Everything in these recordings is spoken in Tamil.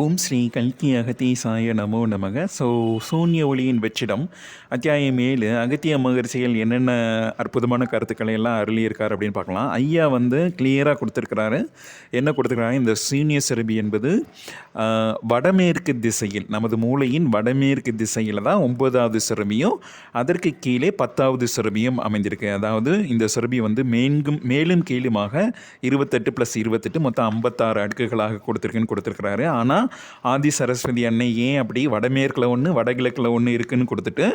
ஓம் ஸ்ரீ கல்கி அகத்தீசாய நமோ நமக. ஸோ சூன்ய ஒளியின் வெற்றிடம். அத்தியாயம் ஏழு அகத்திய மகர்ஷிகள் என்னென்ன அற்புதமான கருத்துக்களை எல்லாம் அருளியிருக்கார் அப்படின்னு பார்க்கலாம். ஐயா வந்து கிளியராக கொடுத்துருக்கிறாரு. என்ன கொடுத்துருக்காங்க இந்த சூன்ய செருபி என்பது வடமேற்கு திசையில் நமது மூளையின் வடமேற்கு திசையில் தான் ஒன்பதாவது சிறுமியும் அதற்கு கீழே பத்தாவது சிறுமியும் அமைந்திருக்கு. அதாவது இந்த சிறுமி வந்து மேன்கும் மேலும் கீழுமாக இருபத்தெட்டு ப்ளஸ் இருபத்தெட்டு மொத்தம் ஐம்பத்தாறு அடுக்குகளாக கொடுத்துருக்குன்னு கொடுத்துருக்குறாரு. ஆனால் ஆதி சரஸ்வதி அன்னை ஏன் அப்படி வடமேற்கில் ஒன்று வடகிழக்கில் ஒன்று இருக்குன்னு கொடுத்துட்டு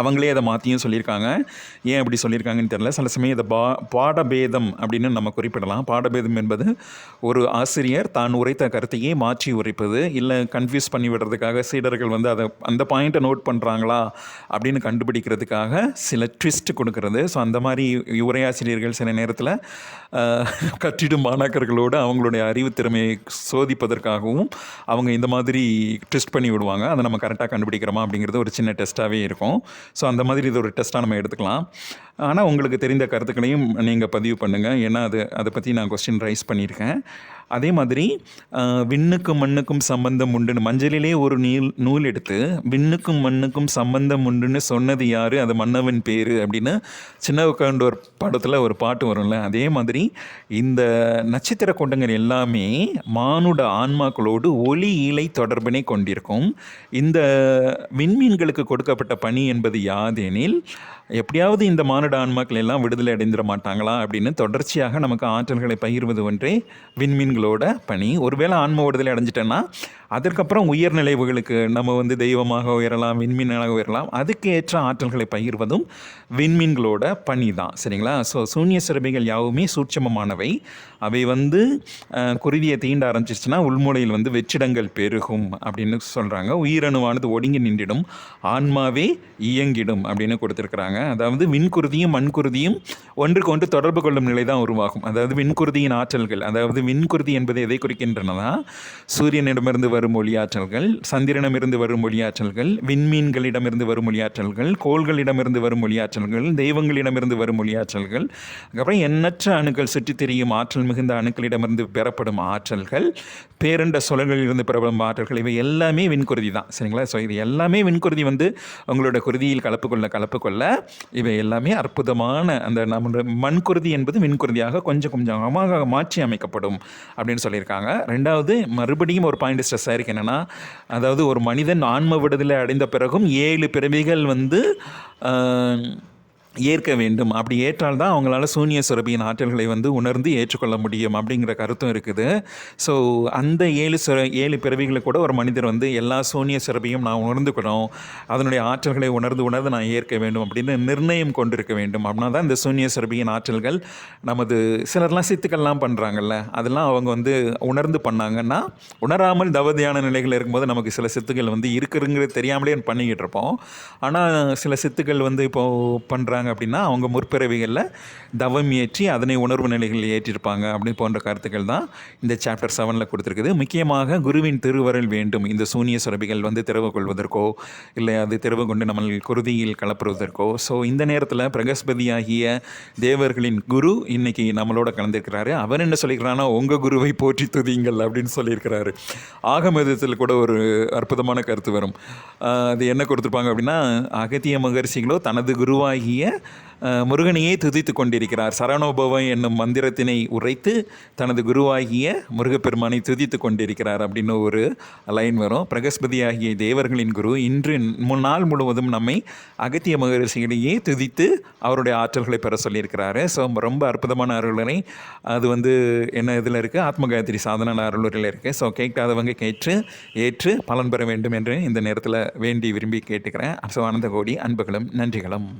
அவங்களே அதை மாற்றியும் சொல்லியிருக்காங்க. ஏன் அப்படி சொல்லியிருக்காங்கன்னு தெரியல. சில சமயம் இதை பா பாடபேதம் அப்படின்னு நம்ம குறிப்பிடலாம். பாடபேதம் என்பது ஒரு ஆசிரியர் தான் உரைத்த கருத்தையே மாற்றி உரைப்பது. இல்லை கன்ஃபியூஸ் பண்ணி விடுறதுக்காக சீடர்கள் வந்து அதை அந்த பாயிண்ட்டை நோட் பண்ணுறாங்களா அப்படின்னு கண்டுபிடிக்கிறதுக்காக சில ட்விஸ்ட் கொடுக்கறது. ஸோ அந்த மாதிரி உரையாசிரியர்கள் சில நேரத்தில் கற்றிடும் மாணாக்கர்களோடு அவங்களுடைய அறிவு திறமையை சோதிப்பதற்காகவும் அவங்க இந்த மாதிரி ட்விஸ்ட் பண்ணி விடுவாங்க. அதை நம்ம கரெக்டாக கண்டுபிடிக்கிறோமா அப்படிங்கிறது ஒரு சின்ன டெஸ்ட்டாகவே இருக்கும். ஸோ அந்த மாதிரி இது ஒரு டெஸ்ட்டாக நம்ம எடுத்துக்கலாம். ஆனால் உங்களுக்கு தெரிந்த கருத்துக்களையும் நீங்கள் பதிவு பண்ணுங்கள் ஏன்னா அது அதை பற்றி நான் கொஸ்டின் ரைஸ் பண்ணியிருக்கேன். அதே மாதிரி விண்ணுக்கும் மண்ணுக்கும் சம்பந்தம் உண்டுன்னு மஞ்சளிலே ஒரு நீல் நூல் எடுத்து விண்ணுக்கும் மண்ணுக்கும் சம்பந்தம் உண்டுன்னு சொன்னது யார்? அது மன்னவன் பேர் அப்படின்னு சின்ன உட்காண்டு ஒரு படத்தில் ஒரு பாட்டு வரும்ல அதே மாதிரி இந்த நட்சத்திர கொண்டங்கள் எல்லாமே மானுட ஆன்மாக்களோடு ஒளி இலை தொடர்பினை கொண்டிருக்கும். இந்த விண்மீன்களுக்கு கொடுக்கப்பட்ட பணி என்பது யாதெனில் எப்படியாவது இந்த மானுட ஆன்மாக்கள் எல்லாம் விடுதலை அடைந்திட மாட்டாங்களா அப்படின்னு தொடர்ச்சியாக நமக்கு ஆற்றல்களை பகிர்வது ஒன்றே விண்மீன்களோட பணி. ஒருவேளை ஆன்ம விடுதலை அடைஞ்சிட்டேன்னா அதற்கப்புறம் உயர்நிலைவுகளுக்கு நம்ம வந்து தெய்வமாக உயரலாம் விண்மீனாக உயரலாம் அதுக்கு ஏற்ற ஆற்றல்களை பகிர்வதும் விண்மீன்களோட பணி தான் சரிங்களா? ஸோ சூன்ய சிறபிகள் யாவுமே சூட்சமமானவை. அவை வந்து குருவியை தீண்ட ஆரம்பிச்சிருச்சுன்னா உள்மூலையில் வந்து வெற்றிடங்கள் பெருகும் அப்படின்னு சொல்கிறாங்க உயிரணுவானது ஒடுங்கி நின்றிடும் ஆன்மாவே இயங்கிடும் அப்படின்னு கொடுத்துருக்குறாங்க. அதாவது விண்குருதியும் மண்குருதியும் ஒன்றுக்கு ஒன்று தொடர்பு கொள்ளும் நிலை தான் உருவாகும். அதாவது விண்குருதியின் ஆற்றல்கள் அதாவது விண்குருதி என்பது எதை குறிக்கின்றனதா சூரியனிடமிருந்து வரும் ஒளியாற்றல்கள் சந்திரனிடமிருந்து வரும் ஒளியாற்றல்கள் விண்மீன்களிடமிருந்து வரும் ஒளியாற்றல்கள் கோள்களிடமிருந்து வரும் ஒளியாற்றல்கள் தெய்வங்களிடமிருந்து வரும் ஒளியாற்றல்கள் அதுக்கப்புறம் எண்ணற்ற அணுக்கள் சுற்றித் திரியும் ஆற்றல் மிகுந்த அணுக்களிடமிருந்து பெறப்படும் ஆற்றல்கள் பேரண்ட சுழல்களிலிருந்து பெறப்படும் ஆற்றல்கள் இவை எல்லாமே விண்குருதி தான். சரிங்களா? ஸோ இது எல்லாமே விண்குருதி வந்து உங்களோட குருதியில் கலப்பு கொள்ள கலப்பு கொள்ள இவை எல்லாமே அற்புதமான அந்த நம்மளோட மண்குருதி என்பது மின்குருதியாக கொஞ்சம் கொஞ்சமாக மாற்றி அமைக்கப்படும் அப்படின்னு சொல்லியிருக்காங்க. ரெண்டாவது மறுபடியும் ஒரு பாயிண்ட் ஸ்ட்ரெஸ் ஆயிருக்கு என்னென்னா அதாவது ஒரு மனிதன் ஆன்ம விடுதலை அடைந்த பிறகும் ஏழு பிறவிகள் வந்து ஏற்க வேண்டும். அப்படி ஏற்றால் தான் அவங்களால சூன்ய சுரபியின் ஆற்றல்களை வந்து உணர்ந்து ஏற்றுக்கொள்ள முடியும் அப்படிங்கிற கருத்தும் இருக்குது. ஸோ அந்த ஏழு சுர ஏழு பிறவிகளை கூட ஒரு மனிதர் வந்து எல்லா சூன்ய சுரபியும் நான் உணர்ந்துக்கணும். அதனுடைய ஆற்றல்களை உணர்ந்து உணர்ந்து நான் ஏற்க வேண்டும் அப்படின்னு நிர்ணயம் கொண்டிருக்க வேண்டும். அப்படின்னா தான் இந்த சூன்ய சுரபியின் ஆற்றல்கள் நமது சிலர்லாம் சித்துக்கள்லாம் பண்ணுறாங்கல்ல அதெல்லாம் அவங்க வந்து உணர்ந்து பண்ணாங்கன்னா உணராமல் தவதியான நிலைகள் இருக்கும்போது நமக்கு சில சித்துக்கள் வந்து இருக்குதுங்கிறது தெரியாமலே பண்ணிக்கிட்டு இருப்போம் ஆனால் சில சித்துக்கள் வந்து இப்போது பண்ணுறாங்க அப்படின்னா அவங்க முற்பிறவிகளில் தவம் ஏற்றி அதனை உணர்வு நிலைகளில் ஏற்றிருப்பாங்க அப்படி போன்ற கருத்துக்கள் தான் இந்த சாப்டர் செவனில் கொடுத்துருக்குது. முக்கியமாக குருவின் திருவருள் வேண்டும். இந்த சூனிய சுரபிகள் வந்து திறவு கொள்வதற்கோ இல்லை அது திறவு கொண்டு நம்ம குருதியில் கலப்புவதற்கோ. ஸோ இந்த நேரத்தில் பிரகஸ்பதியாகிய தேவர்களின் குரு இன்னைக்கு நம்மளோட கலந்திருக்கிறாரு. அவர் என்ன சொல்லியிருக்கிறான்னா உங்கள் குருவை போற்றி துதியுங்கள் அப்படின்னு சொல்லியிருக்கிறாரு. ஆகமதத்தில் கூட ஒரு அற்புதமான கருத்து வரும். அது என்ன கொடுத்துருப்பாங்க அப்படின்னா அகத்திய மகர்ஷிகளோ தனது குருவாகிய முருகனையே துதித்து கொண்டிருக்கிறார். சரணோபவம் என்னும் மந்திரத்தினை உரைத்து தனது குருவாகிய முருகப்பெருமானை துதித்து கொண்டிருக்கிறார் அப்படின்னு ஒரு லைன் வரும். பிரகஸ்பதியாகிய தேவர்களின் குரு இன்று முன்னாள் நாள் முழுவதும் நம்மை அகத்திய மகரிஷிகளையே துதித்து அவருடைய ஆற்றல்களை பெற சொல்லியிருக்கிறாரு. ஸோ ரொம்ப அற்புதமான அருளனை அது வந்து என்ன இதில் இருக்குது ஆத்மகாயத்ரி சாதன அருளுரில் இருக்குது ஸோ கேட்காதவங்க கேட்டு ஏற்று பலன் பெற வேண்டும் என்று இந்த நேரத்தில் வேண்டி விரும்பி கேட்டுக்கிறேன். ஸோ ஆனந்த கோடி அன்புகளும் நன்றிகளும்.